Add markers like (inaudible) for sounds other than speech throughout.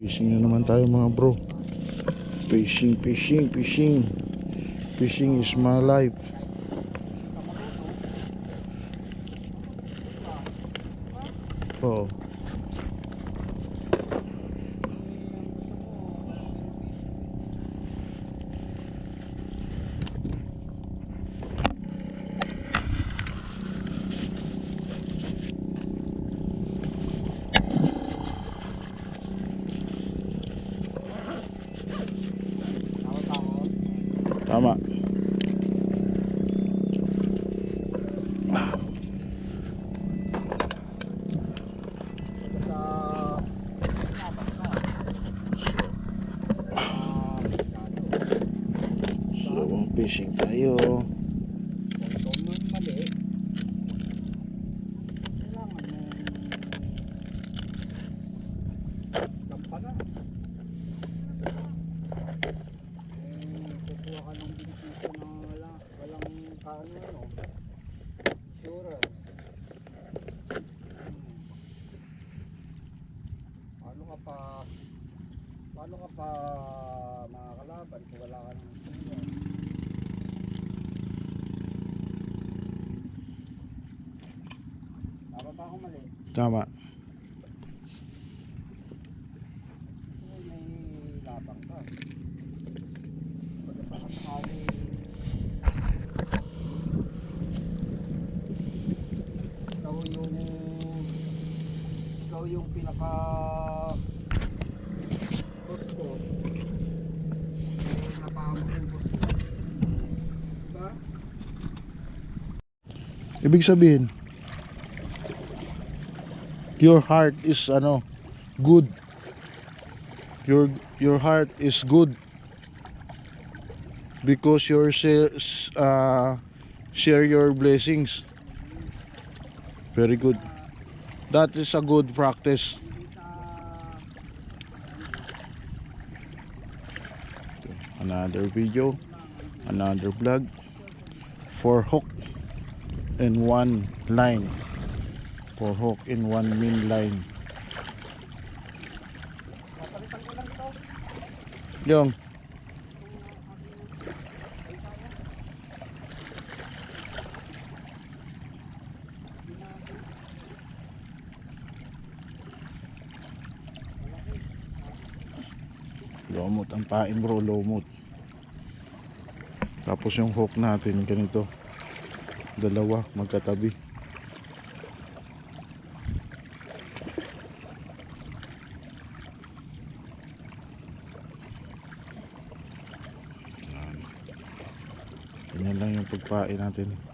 Fishing na naman tayo mga bro. Fishing, fishing, fishing. Fishing is my life. Oo. Tama. So, fishing tayo. kukuha ka ng benepisyo na wala, walang kaano ano, insurance. Hmm. Paano ka pa, paano ka pa makakalaban kung wala ka ng insurance? Tama ba ako mali? Tama. Kasi may labang ka. Pagkasakasakali, ikaw yung ikaw yung pinaka gusto eh napahamo yung gusto diba? Ibig sabihin, your heart is ano, good. Your your heart is good because your uh, share your blessings. Very good. That is a good practice. Another video, another vlog. Four hook and one line. Four hook in one main line. Yung Lomot ang pain bro, lomot. Tapos yung hook natin ganito. Dalawa magkatabi. Yan. Ganyan lang yung pagpain natin.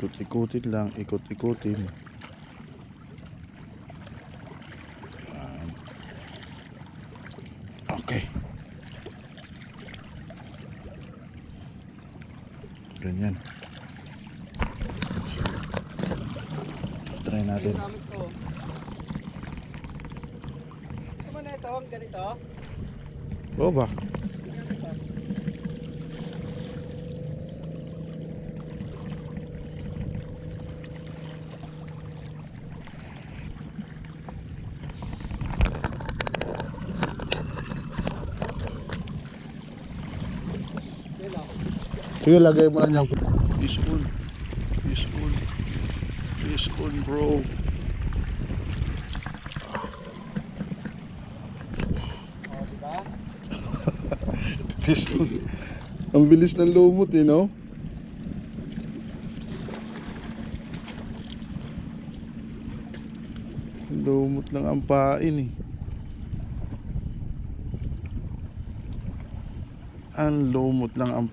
Ikot-ikutin lang, ikot-ikutin. Okay. Ganyan. Try natin. gusto mo na ito ganito Oo ba? Sige, lagay mo lang yan. Fish on. Fish on. Fish on, bro. (laughs) Fish on. Ang bilis ng lumot eh, no? Lumot lang ang pain eh. Ang lumot lang ang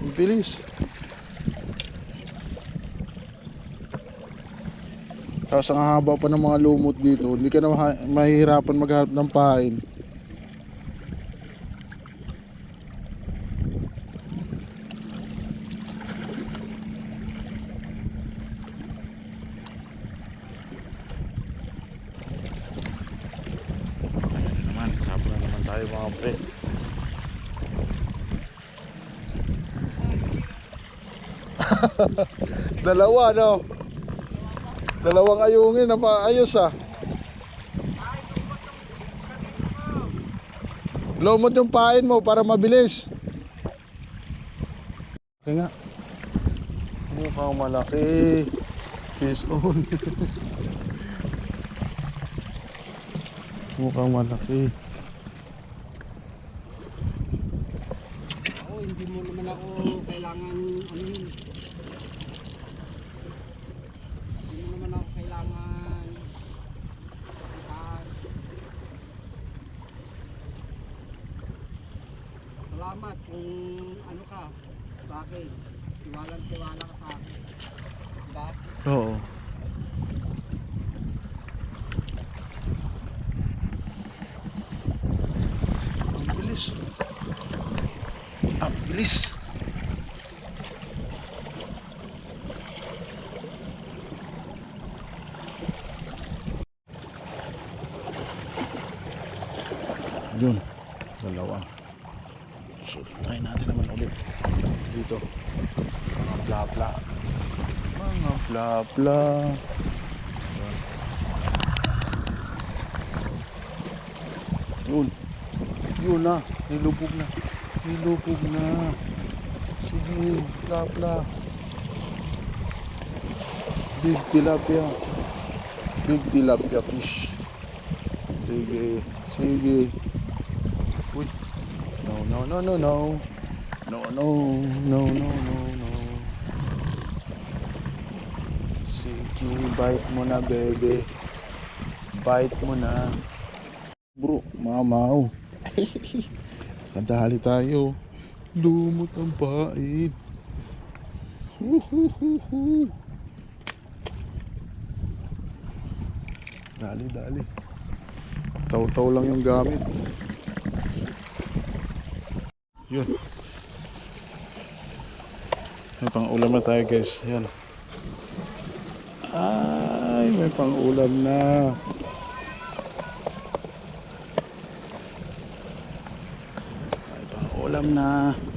Ang bilis. Tapos ang haba pa ng mga lumot dito, hindi ka na mahihirapan maghanap ng pain. tayo mga pre. (laughs) Dalawa no? Dalawang ayungin na maayos ah. Lumot yung pain mo para mabilis. Okay nga. Mukhang malaki. Fish on. (laughs) Mukhang malaki. Hindi mo naman ako kailangan ano yun. Hindi mo naman ako kailangan kakitaan. Salamat kung ano ka sa akin. Tiwalang tiwala ka sa akin. Diba? Oo. Ang bilis. Ang bilis. Yun. Dalawa. So, try natin naman ulit. Dito. Mga bla-bla. Mga. Yun. Yun. Yun na. Nilubog na. Nilubog na. Sige. Bla-bla. Big tilapia. Big tilapia fish. Sige. Sige. Uy. No, no, no, no, no. No, no, no, no, no, no. Sige, bite mo na, bebe. Bite mo na. Bro, mamaw. (laughs) Kadali tayo. Lumot ang pain. Dali, dali. Taw-taw lang yung gamit. Yun. May pang ulam na tayo guys. Yan. Ay, may pang ulam na. May pang ulam na.